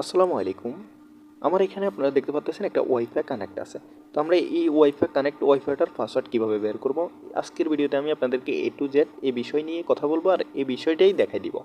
আসসালামু আলাইকুম। আমার এখানে আপনারা দেখতে পাচ্ছেন একটা ওয়াইফাই কানেক্ট আছে। তো আমরা এই ওয়াইফাই কানেক্ট ওয়াইফাইটার পাসওয়ার্ড কীভাবে বের করব? আজকের ভিডিওতে আমি আপনাদেরকে এ টু জেড এই বিষয় নিয়ে কথা বলব আর এই বিষয়টাই দেখাই দিব।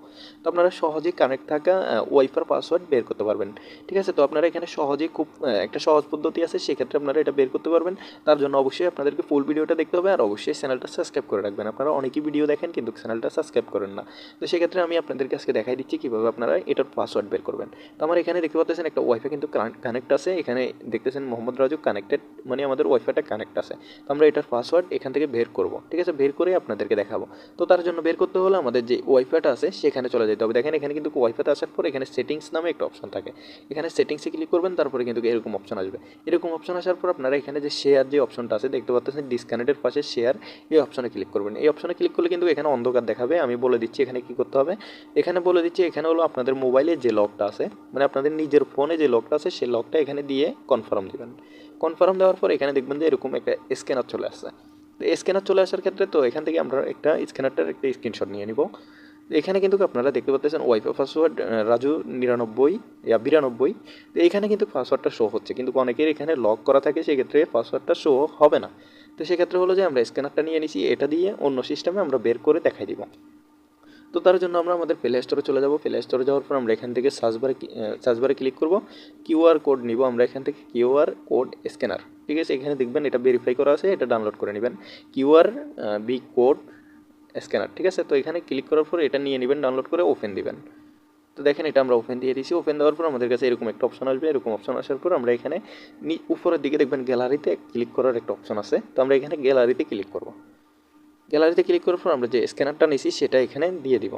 তো আপনারা সহজে কানেক্ট থাকা ওয়াইফাই পাসওয়ার্ড বের করতে পারবেন। ঠিক আছে? তো আপনারা এখানে সহজে খুব একটা সহজ পদ্ধতি আছে, সেক্ষেত্রে আপনারা এটা বের করতে পারবেন। তার জন্য অবশ্যই আপনাদেরকে ফুল ভিডিওটা দেখতে হবে আর অবশ্যই চ্যানেলটা সাবস্ক্রাইব করে রাখবেন। আপনারা অনেকেই ভিডিও দেখেন কিন্তু চ্যানেলটা সাবস্ক্রাইব করেন না। তো সেক্ষেত্রে আমি আপনাদেরকে আজকে দেখাই দিচ্ছি কীভাবে আপনারা এটার পাসওয়ার্ড বের করবেন। তো আমার এখানে দেখতে পাচ্ছেন একটা ওয়াইফাই কিন্তু কানেক্ট আছে। এখানে দেখতেছেন মোহাম্মদ রাজু কানেক্টেড মানে আমাদের ওয়াইফাইটা কানেক্ট আছে। তো আমরা এটার পাসওয়ার্ড এখান থেকে বের করব। ঠিক আছে? বের করে আপনাদেরকে দেখাবো। তো তার জন্য বের করতে হলে আমাদের যে ওয়াইফাইটা আছে, সেখানে চলে যেতে হবে। দেখেন, এখানে কিন্তু ওয়াইফাইতে আসার পর এখানে সেটিংস নামে একটা অপশন থাকে। এখানে সেটিংসে ক্লিক করবেন, তারপরে কিন্তু এরকম অপশন আসবে। এরকম অপশন আসার পর আপনারা এখানে যে শেয়ার যে অপশনটা আছে, দেখতে পাচ্ছেন ডিসকানেক্টের পাশে শেয়ার এই অপশনে ক্লিক করবেন। এই অপশনে ক্লিক করলে কিন্তু এখানে অন্ধকার দেখাবে। আমি বলে দিচ্ছি এখানে কি করতে হবে? এখানে বলে দিচ্ছি, এখানে হলো আপনাদের মোবাইলে যে লকটা আছে মানে আপনাদের নিজের ফোনে যে লকটা আছে, সেই লকটা এখানে দিয়ে কনফার্ম দিবেন। কনফার্ম দেওয়ার পর এখানে দেখবেন যে এরকম একটা স্ক্যানার চলে আসছে। তো স্ক্যানার চলে আসার ক্ষেত্রে তো এখান থেকে আমরা একটা স্ক্যানারটার একটা স্ক্রিনশট নিয়ে নিব। এখানে কিন্তু আপনারা দেখতে পাচ্ছেন ওয়াইফাই পাসওয়ার্ড রাজু নিরানব্বই, ইয়া, বিরানব্বই। তো এখানে কিন্তু পাসওয়ার্ডটা শো হচ্ছে। কিন্তু অনেকের এখানে লক করা থাকে, সেক্ষেত্রে পাসওয়ার্ডটা শো হবে না। তো সেক্ষেত্রে হলো যে আমরা স্ক্যানারটা নিয়ে নিছি, এটা দিয়ে অন্য সিস্টেমে আমরা বের করে দেখাই দিব। তো তার জন্য আমরা আমাদের প্লে স্টোরে চলে যাব। প্লে স্টোরে যাওয়ার পর আমরা এখান থেকে সার্চবারে সার্চবারে ক্লিক করব। কিউআর কোড নিব আমরা এখান থেকে। কিউআর কোড স্ক্যানার ঠিক আছে? এখানে দেখবেন এটা ভেরিফাই করা আছে, এটা ডাউনলোড করে নেবেন। কিউআর বি কোড স্ক্যানার ঠিক আছে? তো এখানে ক্লিক করার পর এটা নিয়ে নেবেন ডাউনলোড করে ওপেন দিবেন। তো দেখেন এটা আমরা ওপেন দিয়ে দিয়েছি। ওপেন দেওয়ার পর আমাদের কাছে এরকম একটা অপশন আসবে। এরকম অপশন আসার পর আমরা এখানে উপরের দিকে দেখবেন গ্যালারিতে ক্লিক করার একটা অপশন আছে। তো আমরা এখানে গ্যালারিতে ক্লিক করব। গ্যালারিতে ক্লিক করার পর আমরা যে স্ক্যানারটা নিয়েছি সেটা এখানে দিয়ে দিব।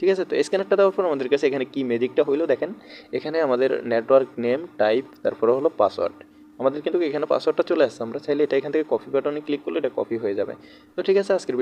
ঠিক আছে? তো স্ক্যানারটা দেওয়ার পর আমাদের কাছে এখানে কি ম্যাজিকটা হইল দেখেন। এখানে আমাদের নেটওয়ার্ক নেম টাইপ তারপরে হলো পাসওয়ার্ড আমাদের কিন্তু এখানে পাসওয়ার্ডটা চলে আসছে। আমরা চাইলে এটা এখান থেকে কপি বাটনে ক্লিক করলে এটা কপি হয়ে যাবে। তো ঠিক আছে, আজকের ভিডিও